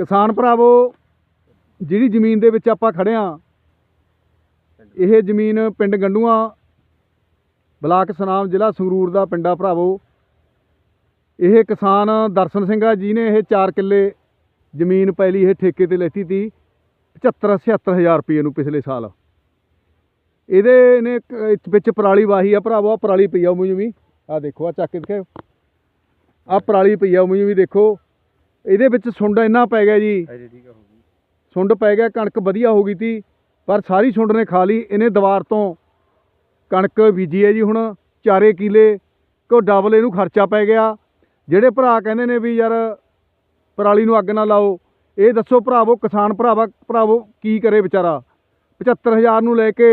ਕਿਸਾਨ ਭਰਾਵੋ, ਜਿਹੜੀ ਜ਼ਮੀਨ ਦੇ ਵਿੱਚ ਆਪਾਂ ਖੜੇ ਹਾਂ, ਇਹ ਜ਼ਮੀਨ ਪਿੰਡ ਗੰਡੂਆਂ, ਬਲਾਕ ਸਨਾਮ ਜ਼ਿਲ੍ਹਾ ਸੰਗਰੂਰ ਦਾ ਪਿੰਡਾ ਭਰਾਵੋ। ਇਹ ਕਿਸਾਨ ਦਰਸ਼ਨ ਸਿੰਘ ਆ ਜੀ ਨੇ ਇਹ 4 ਕਿੱਲੇ ਜ਼ਮੀਨ ਪਹਿਲੀ ਇਹ ਠੇਕੇ ਤੇ ਲੈਤੀ ਤੀ 75 76000 ਰੁਪਏ ਨੂੰ ਪਿਛਲੇ ਸਾਲ। ਇਹਦੇ ਨੇ ਇੱਕ- ਵਿੱਚ ਪਰਾਲੀ ਵਾਹੀ ਆ ਭਰਾਵੋ ਆ ਪਰਾਲੀ ਪਈ ਆ ਉਮੀ ਵੀ ਆ ਦੇਖੋ ਆ ਚੱਕ ਕੇ ਦਿਖਾਓ ਆ ਪਰਾਲੀ ਪਈ ਆ ਉਮੀ ਵੀ ਦੇਖੋ। ਇਹਦੇ ਵਿੱਚ ਸੁੰਡ ਇੰਨਾ ਪੈ ਗਿਆ ਜੀ। ਅਜੇ ਠੀਕ ਹੋ ਗਈ। ਸੁੰਡ ਪੈ ਗਿਆ ਕਣਕ ਵਧੀਆ ਹੋ ਗਈ ਤੀ ਪਰ ਸਾਰੀ ਸੁੰਡ ਨੇ ਖਾ ਲਈ। ਇਹਨੇ ਦੀਵਾਰ ਤੋਂ ਕਣਕ ਬੀਜੀ ਹੈ ਜੀ ਹੁਣ ਚਾਰੇ ਕਿਲੇ ਕੋ ਡਬਲ ਇਹਨੂੰ ਖਰਚਾ ਪੈ ਗਿਆ। ਜਿਹੜੇ ਭਰਾ ਕਹਿੰਦੇ ਨੇ ਵੀ ਯਾਰ ਪਰਾਲੀ ਨੂੰ ਅੱਗ ਨਾ ਲਾਓ ਇਹ ਦੱਸੋ ਭਰਾਵੋ ਕਿਸਾਨ ਭਰਾਵਾ ਭਰਾਵੋ ਕੀ ਕਰੇ ਵਿਚਾਰਾ? 75000 ਨੂੰ ਲੈ ਕੇ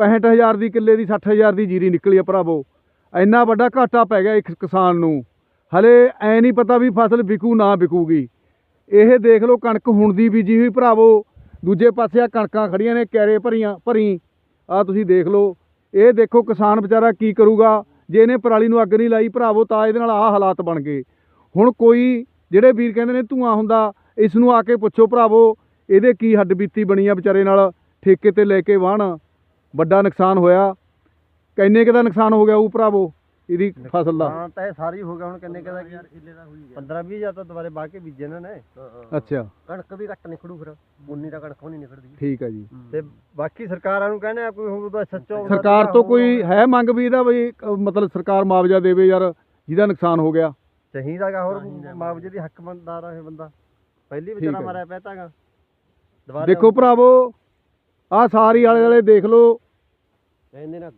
65000 ਦੀ ਕਿੱਲੇ ਦੀ 60000 ਦੀ ਜੀਰੀ ਨਿਕਲੀ ਆ ਭਰਾਵੋ। ਇੰਨਾ ਵੱਡਾ ਘਾਟਾ ਪੈ ਗਿਆ ਇੱਕ ਕਿਸਾਨ ਨੂੰ। ਹਲੇ ਐ ਨਹੀਂ ਪਤਾ ਵੀ ਫਸਲ ਵਿਕੂ ਨਾ ਵਿਕੂਗੀ। ਇਹ ਦੇਖ ਲਓ ਕਣਕ ਹੁਣ ਦੀ ਬੀਜੀ ਹੋਈ ਭਰਾਵੋ। ਦੂਜੇ ਪਾਸੇ ਆ ਕਣਕਾਂ ਖੜੀਆਂ ਨੇ, ਕੈਰੇ ਭਰੀਆਂ ਭਰੀ। ਆ ਤੁਸੀਂ ਦੇਖ ਲਓ। ਇਹ ਦੇਖੋ ਕਿਸਾਨ ਵਿਚਾਰਾ ਕੀ ਕਰੂਗਾ। ਜੇ ਇਹਨੇ ਪਰਾਲੀ ਨੂੰ ਅੱਗ ਨਹੀਂ ਲਾਈ ਭਰਾਵੋ, ਤਾਂ ਇਹਦੇ ਨਾਲ ਆਹ ਹਾਲਾਤ ਬਣ ਗਏ। ਹੁਣ ਕੋਈ, ਜਿਹੜੇ ਵੀਰ ਕਹਿੰਦੇ ਨੇ ਧੂਆਂ ਹੁੰਦਾ, ਇਸ ਨੂੰ ਆ ਕੇ ਪੁੱਛੋ ਭਰਾਵੋ। ਇਹਦੇ ਕੀ ਹੱਡ ਬੀਤੀ ਬਣੀ ਆ ਵਿਚਾਰੇ ਨਾਲ, ਠੇਕੇ ਤੇ ਲੈ ਕੇ ਵਾਹਣ। ਵੱਡਾ ਨੁਕਸਾਨ ਹੋਇਆ। ਕਿੰਨੇ ਕੁ ਦਾ ਨੁਕਸਾਨ ਹੋ ਗਿਆ ਉਹ ਭਰਾਵੋ? ਇਹਦੀ ਫਸਲ ਦਾ। ਹਾਂ ਤਾਂ ਇਹ ਸਾਰੀ ਹੋ ਗਿਆ ਹੁਣ ਕਿੰਨੇ ਕਦਾ ਯਾਰ ਕਿੱਲੇ ਦਾ ਹੋਈ ਗਿਆ। 15 20 ਜਾਂ ਤਾਂ ਦੁਬਾਰੇ ਬਾਹ ਕੇ ਬੀਜੇ ਇਹਨਾਂ ਨੇ। ਅੱਛਾ। ਕਣਕ ਵੀ ਘੱਟ ਨਿਕੜੂ ਫਿਰ। ਉਨੀ ਦਾ ਕਣਕ ਨਹੀਂ ਨਿਕੜਦੀ ਠੀਕ ਆ ਜੀ। ਤੇ ਬਾਕੀ ਸਰਕਾਰਾਂ ਨੂੰ ਕਹਿੰਦੇ ਆ ਕੋਈ ਹੋਊਗਾ ਸੱਚੋ ਸਰਕਾਰ ਤੋਂ ਕੋਈ ਹੈ ਮੰਗ ਵੀ ਇਹਦਾ ਵੀ ਮਤਲਬ ਸਰਕਾਰ ਮੁਆਵਜ਼ਾ ਦੇਵੇ ਯਾਰ ਜਿਹਦਾ ਨੁਕਸਾਨ ਹੋ ਗਿਆ। ਚਾਹੀਦਾਗਾ ਹੋਰ ਮੁਆਵਜ਼ੇ ਦੀ ਹੱਕਮੰਦਾਰ ਆ ਇਹ ਬੰਦਾ। ਪਹਿਲੀ ਵਿਚਾਰਾ ਹੈ। ਮਾਰਿਆ ਪੈਤਾਗਾ ਦੁਬਾਰੇ ਦੇਖੋ ਭਰਾਵੋ ਆਹ ਸਾਰੀ ਆਲੇ ਵਾਲੇ ਦੇਖ ਲਓ।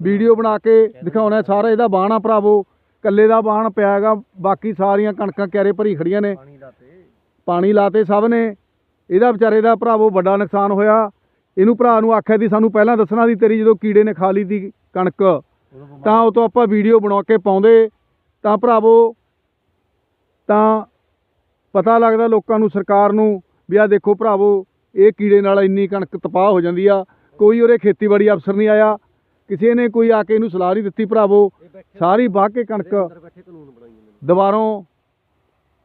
ਵੀਡੀਓ ਬਣਾ ਕੇ ਦਿਖਾਉਣਾ ਸਾਰਾ ਇਹਦਾ ਬਾਣ ਭਰਾਵੋ। ਕੱਲੇ ਦਾ ਬਾਣ ਪਿਆ ਹੈਗਾ ਬਾਕੀ ਸਾਰੀਆਂ ਕਣਕਾਂ ਕਿਆਰੇ ਭਰੀ ਖੜੀਆਂ ਨੇ। ਪਾਣੀ ਲਾਤੇ। ਸਭ ਨੇ। ਇਹਦਾ ਵਿਚਾਰੇ ਦਾ ਭਰਾਵੋ ਵੱਡਾ ਨੁਕਸਾਨ ਹੋਇਆ। ਇਹਨੂੰ ਭਰਾ ਨੂੰ ਆਖਿਆ ਦੀ ਸਾਨੂੰ ਪਹਿਲਾਂ ਦੱਸਣਾ ਦੀ ਤੇਰੀ ਜਦੋਂ ਕੀੜੇ ਨੇ ਖਾ ਲਈ ਤੀ ਕਣਕ। ਤਾਂ ਉਹ ਤੋਂ ਆਪਾਂ ਵੀਡੀਓ ਬਣਾ ਕੇ ਪਾਉਂਦੇ। ਤਾਂ ਭਰਾਵੋ ਤਾਂ ਪਤਾ ਲੱਗਦਾ ਲੋਕਾਂ ਨੂੰ ਸਰਕਾਰ ਨੂੰ ਵੀ ਆ ਦੇਖੋ ਭਰਾਵੋ ਇਹ ਕੀੜੇ ਨਾਲ ਇੰਨੀ ਕਣਕ ਤਪਾਹ ਹੋ ਜਾਂਦੀ ਆ। ਕੋਈ ਉਹਦੇ ਖੇਤੀਬਾੜੀ ਅਫਸਰ ਨਹੀਂ ਆਇਆ। ਕਿਸੇ ਨੇ ਕੋਈ ਆ ਕੇ ਇਹਨੂੰ ਸਲਾਹ ਨਹੀਂ ਦਿੱਤੀ ਭਰਾਵੋ ਸਾਰੀ ਵਾਹ ਕੇ ਕਣਕ ਦੁਬਾਰੋਂ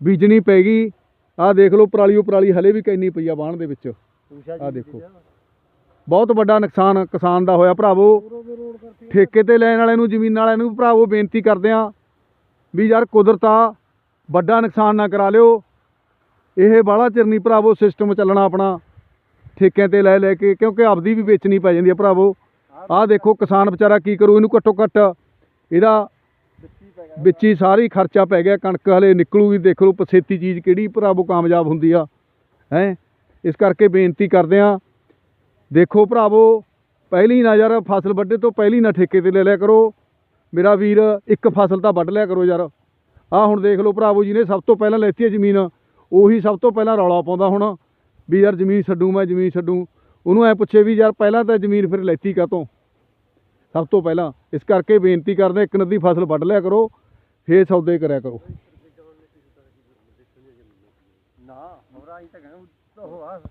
ਬੀਜਣੀ ਪੈ ਗਈ ਆਹ ਦੇਖ ਲਓ ਪਰਾਲੀ ਉਹ ਪਰਾਲੀ ਹਲੇ ਵੀ ਕਿੰਨੀ ਪਈ ਆ ਬਾਣ ਦੇ ਵਿੱਚ। ਆਹ ਦੇਖੋ। ਬਹੁਤ ਵੱਡਾ ਨੁਕਸਾਨ ਕਿਸਾਨ ਦਾ ਹੋਇਆ ਭਰਾਵੋ। ਠੇਕੇ ਤੇ ਲੈਣ ਵਾਲਿਆਂ ਨੂੰ ਜ਼ਮੀਨ ਵਾਲਿਆਂ ਨੂੰ ਭਰਾਵੋ ਬੇਨਤੀ ਕਰਦੇ ਆ ਵੀ ਯਾਰ ਕੁਦਰਤ ਆ ਵੱਡਾ ਨੁਕਸਾਨ ਨਾ ਕਰਾ ਲਿਓ। ਇਹ ਬਾਹਲਾ ਚਿਰ ਨਹੀਂ ਭਰਾਵੋ ਸਿਸਟਮ ਚੱਲਣਾ ਆਪਣਾ। ਠੇਕਿਆਂ ਤੇ ਲੈ ਲੈ ਕੇ ਕਿਉਂਕਿ ਆਪਦੀ ਵੀ ਵੇਚਣੀ ਪੈ ਜਾਂਦੀ ਆ ਭਰਾਵੋ। ਆਹ ਦੇਖੋ ਕਿਸਾਨ ਵਿਚਾਰਾ ਕੀ ਕਰੂ, ਇਹਨੂੰ ਘੱਟੋ ਘੱਟ ਇਹਦਾ ਵਿੱਚ ਹੀ ਸਾਰੀ ਖਰਚਾ ਪੈ ਗਿਆ, ਕਣਕ ਹਲੇ ਨਿਕਲੂਗੀ, ਦੇਖ ਲਓ ਪਛੇਤੀ ਚੀਜ਼ ਕਿਹੜੀ ਭਰਾਵੋ ਕਾਮਯਾਬ ਹੁੰਦੀ ਆ, ਹੈ? ਇਸ ਕਰਕੇ ਬੇਨਤੀ ਕਰਦੇ ਆ, ਦੇਖੋ ਭਰਾਵੋ, ਪਹਿਲੀ ਨਾ ਯਾਰ ਫਸਲ ਵੱਢੇ ਤੋਂ ਪਹਿਲੀ ਨਾ ਠੇਕੇ ਤੇ ਲੈ ਲਿਆ ਕਰੋ, ਮੇਰਾ ਵੀਰ ਇੱਕ ਫਸਲ ਤਾਂ ਵੱਢ ਲਿਆ ਕਰੋ ਯਾਰ। ਆਹ ਹੁਣ ਦੇਖ ਲਓ ਭਰਾਵੋ ਜੀ ਨੇ ਸਭ ਤੋਂ ਪਹਿਲਾਂ ਲੈਤੀ ਹੈ ਜ਼ਮੀਨ, ਉਹੀ ਸਭ ਤੋਂ ਪਹਿਲਾਂ ਰੌਲਾ ਪਾਉਂਦਾ ਹੁਣ, ਵੀ ਯਾਰ ਜ਼ਮੀਨ ਛੱਡੂ, ਮੈਂ ਜ਼ਮੀਨ ਛੱਡੂ। ਉਹਨੂੰ ਐ ਪੁੱਛੇ ਵੀ ਯਾਰ ਪਹਿਲਾਂ ਤਾਂ ਜ਼ਮੀਨ ਫਿਰ ਲੈਤੀ ਕਾਤੋਂ ਸਭ ਤੋਂ ਪਹਿਲਾਂ ਇਸ ਕਰਕੇ ਬੇਨਤੀ ਕਰਦੇ ਇੱਕ ਨਦੀ ਫਸਲ ਵੱਢ ਲਿਆ ਕਰੋ, ਫੇਰ ਸੌਦੇ ਕਰਿਆ ਕਰੋ। ਨਾ ਹੋਰ ਆਈ ਤਾਂ ਕਹਿੰਦਾ ਉਹ